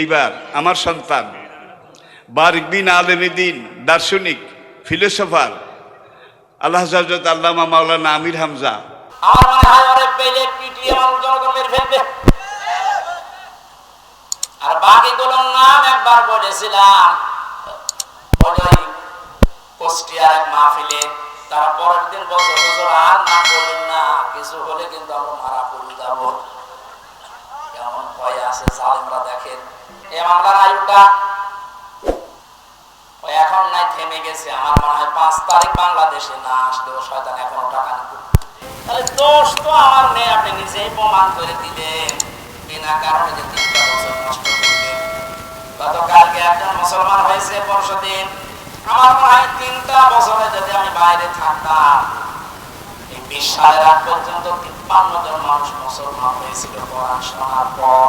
এইবার আমার সন্তান বারিক বিন আলমীদিন দার্শনিক, ফিলোসফার, আল্লাহ আল্লামা মাওলানা আমির হামজা। আর একবার বলেছিলাম। পরের দিন আর না না, কিছু হলে কিন্তু মারা ভয় আছে দেখেন। এ মামলার আয়ুটা? এখন নাই, থেমে গেছে। আমার মনে হয় পাঁচ তারিখ বাংলাদেশে। না, আসলেও শয়তান এখনও টাকা নিতে তাহলে দোষ তো আমার নেই। আপনি নিজেই প্রমাণ করে দিলেন। বিনা কারণে যে তিনটা বছর নষ্ট করলেন। গতকালকে একজন মুসলমান হয়েছে পরশু দিন। আমার মনে হয় তিনটা বছরে যদি আমি বাইরে থাকতাম, এই বিশ সালের আগ পর্যন্ত তিপ্পান্ন জন মানুষ মুসলমান হয়েছিল। কোরআন শোনার পর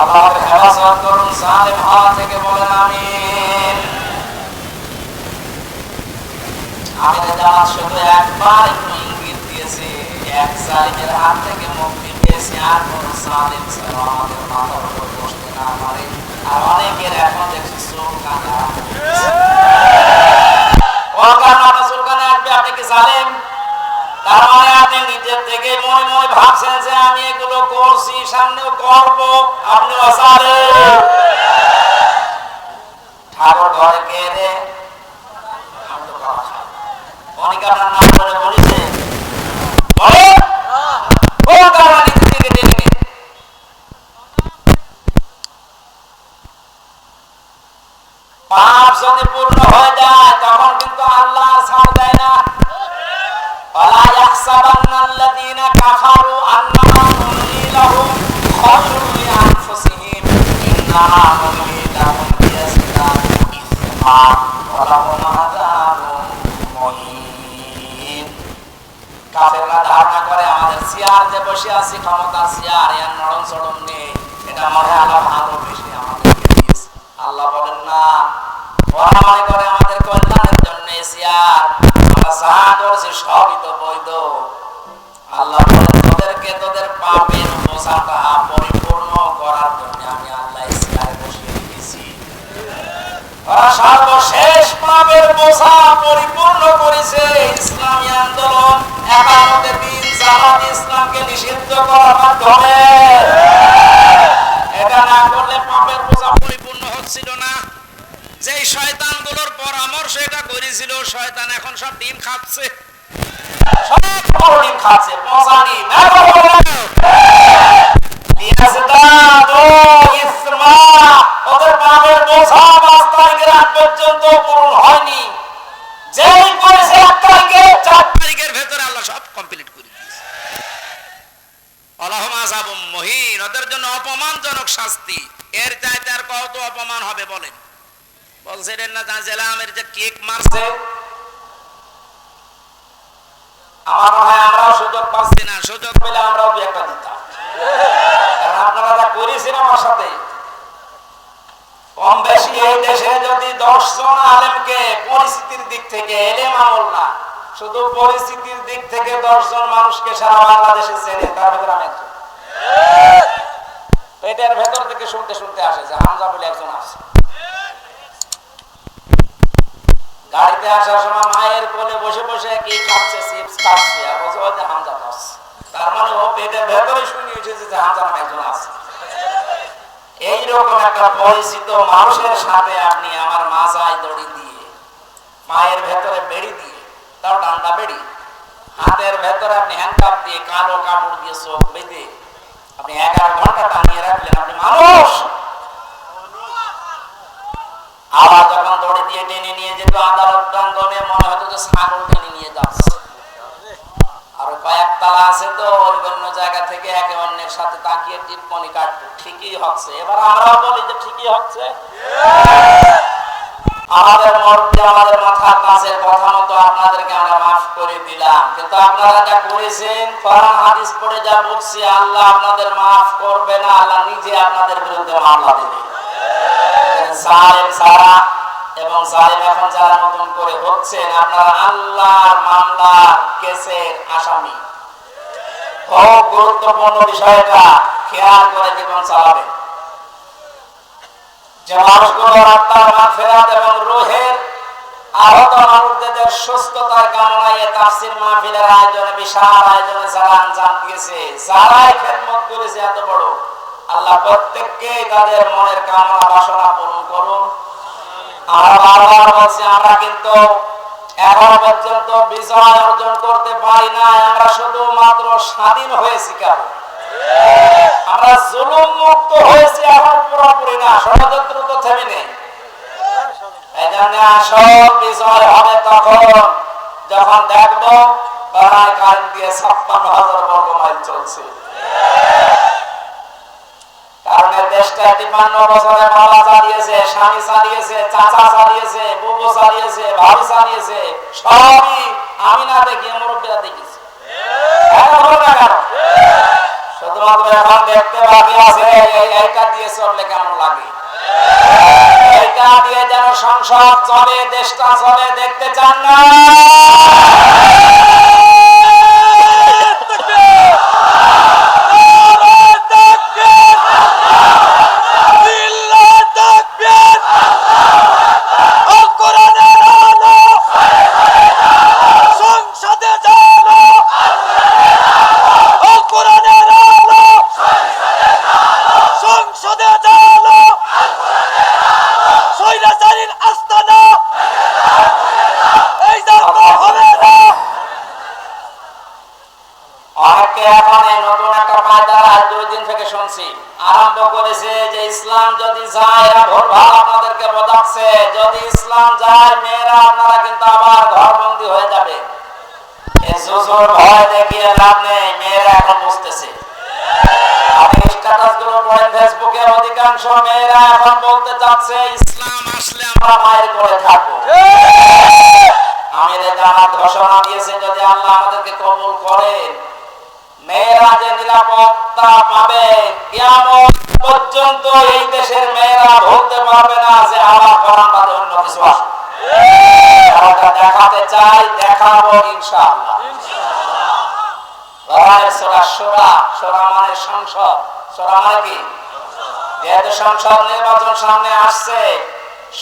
আল্লাহর হেফাজত করুন জালেম হওয়া থেকে বলেন আমিন। আমি জামাত শুধু একবার একটু ইঙ্গিত দিয়েছি এক জালিমের হাত থেকে মুক্তি পেয়েছি আর কোন জালিম ছিল আমাদের মাথার উপর বসতে না পারে। আর অনেকের এখন দেখছি অকারণ আপনার চুলকানা আসবে আপনি কি জালিম তার মানে আপনি নিজের থেকে মনে মনে ভাবছেন যে আমি এগুলো করছি, সামনেও করব। আপনি অসারে ঠাকুর ঘরে কে রে? আপনার নাম বলেছে। পাপ যদি পূর্ণ হয়ে যায়, তখন কিন্তু আল্লাহ ছাড় দেয় না। يحسبن الذين كفروا أنما نملي لهم خير لأنفسهم إنما نملي لهم ليزدادوا إثما ولهم عذاب مهين কাফেররা ধারণা করে আমাদের চেয়ার যে বসে আছি ক্ষমতা চেয়ার এর নরম চরম নেই এটা মনে হয় আল্লাহ ভালো বেশি আমাদেরকে দিয়েছে আল্লাহ বলেন না পাপের বোঝাটা পরিপূর্ণ করার জন্য আমি আল্লাহ চেয়ারে বসিয়ে ওরা সর্বশেষ পাপের বোঝা পরিপূর্ণ করেছে। ইসলামী আন্দোলন একামতে দিন জামাত ইসলামকে নিষিদ্ধ করার মাধ্যমে। এটা না করলে পাপের বোঝা পরিপূর্ণ হচ্ছিল না। যে শয়তানগুলোর পরামর্শ এটা করেছিল, শয়তান এখন সব ডিম খাচ্ছে। সব ডিম খাচ্ছে, মজা ডিম দিয়েছে দাঁত ও ইসমা ওদের পাপের বোঝা পাঁচ তারিখের আগ পর্যন্ত পূরণ হয়নি যেই করেছে এক তারিখে চার তারিখের ভেতরে আল্লাহ সব কমপ্লিট করে দিয়েছে আল্লাহ আযাবুম মহিন ওদের জন্য অপমানজনক শাস্তি। এর চাইতে আর কত অপমান হবে বলেন? বলছিলেন না জাজেলামের যে কেক মারছে? কম বেশি পরিস্থিতির দিক থেকে শুধু পরিস্থিতির দিক থেকে দশ জন মানুষকে সারা বাংলাদেশে চেনে, তার পেটের ভেতর থেকে শুনতে শুনতে আসে যে হামজা বলে একজন আসে গাড়িতে আসার সময় মায়ের কোলে বসে বসে কি খাচ্ছে, চিপস খাচ্ছে, আর বসে যে হামজা খাচ্ছে। তার মানে ও পেটের ভেতরে শুনে উঠেছে যে হামজা নামে একজন আছে এইরকম একটা পরিচিত মানুষের সাথে আপনি আমার মাজায় দড়ি দিয়ে, মায়ের ভেতরে বেড়ি দিয়ে, তাও ডান্ডা বেড়ি, হাতের ভেতরে আপনি হ্যান্ডকাপ দিয়ে কালো কাপড় দিয়ে চোখ বেঁধে আপনি এগারো ঘণ্টা টানিয়ে রাখলেন, আপনি মানুষ। আবার যখন দড়ি দিয়ে টেনে নিয়ে যেত, আদালত প্রাঙ্গনে মনে হতো যে ছাগল টেনে নিয়ে যাচ্ছে। আর কয়েক তালা আছে তো অন্য জায়গা থেকে একে অন্যের সাথে তাকিয়ে টিপ্পনি কাটবো ঠিকই হচ্ছে। এবার আমরাও বলি যে ঠিকই হচ্ছে। আমাদের মধ্যে, আমাদের মাথার কাছের কথা আপনাদেরকে আমরা মাফ করে দিলাম। কিন্তু আপনারা যা করেছেন, কোরআন, হাদিস পড়ে যা বুঝছি আল্লাহ আপনাদের মাফ করবে না, আল্লাহ নিজে আপনাদের বিরুদ্ধে মামলা দেবে। জালেম সারা এবং জালেম এখন যারা নতুন করে হচ্ছেন, আপনারা আল্লাহর মামলার কেসের আসামি। খুব গুরুত্বপূর্ণ বিষয়টা, খেয়াল করে জীবন চালাবেন। যে মানুষগুলোর আত্মার মাগফিরাত এবং রুহের আহত মানুষদের সুস্থতার কামনায় তাফসীর মাহফিলের আয়োজনে, বিশাল আয়োজনে দিয়েছে যারাই খেদমত করেছে এত বড়, আল্লাহ প্রত্যেককে তাদের মনের কামনা বাসনা পূরণ করুন। বলছি, আমরা কিন্তু এখন পর্যন্ত বিজয় অর্জন করতে পারি না আমরা শুধুমাত্র স্বাধীন হয়েছি কারণ আমরা জুলুম মুক্ত হয়েছি এখন পুরোপুরি না, ষড়যন্ত্র তো থেমে নেই। দেশটা তিপ্পান্ন বছরে বাবা চালিয়েছে, স্বামী চালিয়েছে, চাচা চালিয়েছে, বুবু চালিয়েছে, ভাবি চালিয়েছে, সবই আমি না দেখি মুরব্বীরা দেখেছি এখন হলো না কেন? শুধুমাত্র এখন দেখতে আছে এই- এইটা দিয়ে চললে কেমন লাগে? এইটা দিয়ে যেন সংসদ চলে, দেশটা চলে, দেখতে চান না? শুনছি আরম্ভ করেছে যে ইসলাম যদি যায় এরা ভোর ভালো আপনাদেরকে বোঝাচ্ছে যদি ইসলাম যায় মেয়েরা আপনারা কিন্তু আবার ঘরবন্দি হয়ে যাবে। ভয় দেখিয়ে লাভ নেই মেয়েরা এখন বুঝতেছে। আপনি স্ট্যাটাসগুলো পড়েন ফেসবুকে অধিকাংশ মেয়েরা এখন বলতে চাচ্ছে ইসলাম আসলে আমরা মায়ের করে থাকব। আমিরে জামাত ঘোষণা দিয়েছে যদি আল্লাহ আমাদেরকে কবুল করেন মেয়েরা যে নিরাপত্তা পাবে। পর্যন্ত এই দেশের মেয়েরা পারবে না যে আমার বাদে অন্য কিছু দেখাতে চাই, দেখাবো মানে সংসদ। মানে কি? সংসদ নির্বাচন সামনে আসছে,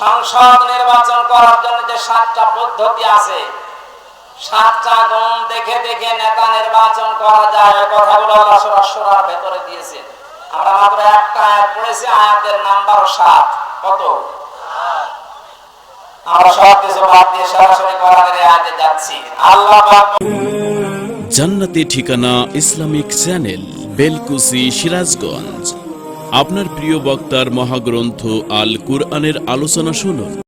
সংসদ নির্বাচন করার জন্য যে সাতটা পদ্ধতি আছে সাতটা গুণ দেখে দেখে নেতা নির্বাচন করা যায়। কথাগুলো আল্লাহ সূরা ভেতরে দিয়েছেন আমরা মাত্র একটা আয়াত পড়েছি, আয়াতের নাম্বার সাত। কত? আমরা ঠিকানা ইসলামিক চ্যানেল, বেলকুসি, সিরাজগঞ্জ। আপনার প্রিয় বক্তার মহাগ্রন্থ আল কুরআনের আলোচনা শুনুন।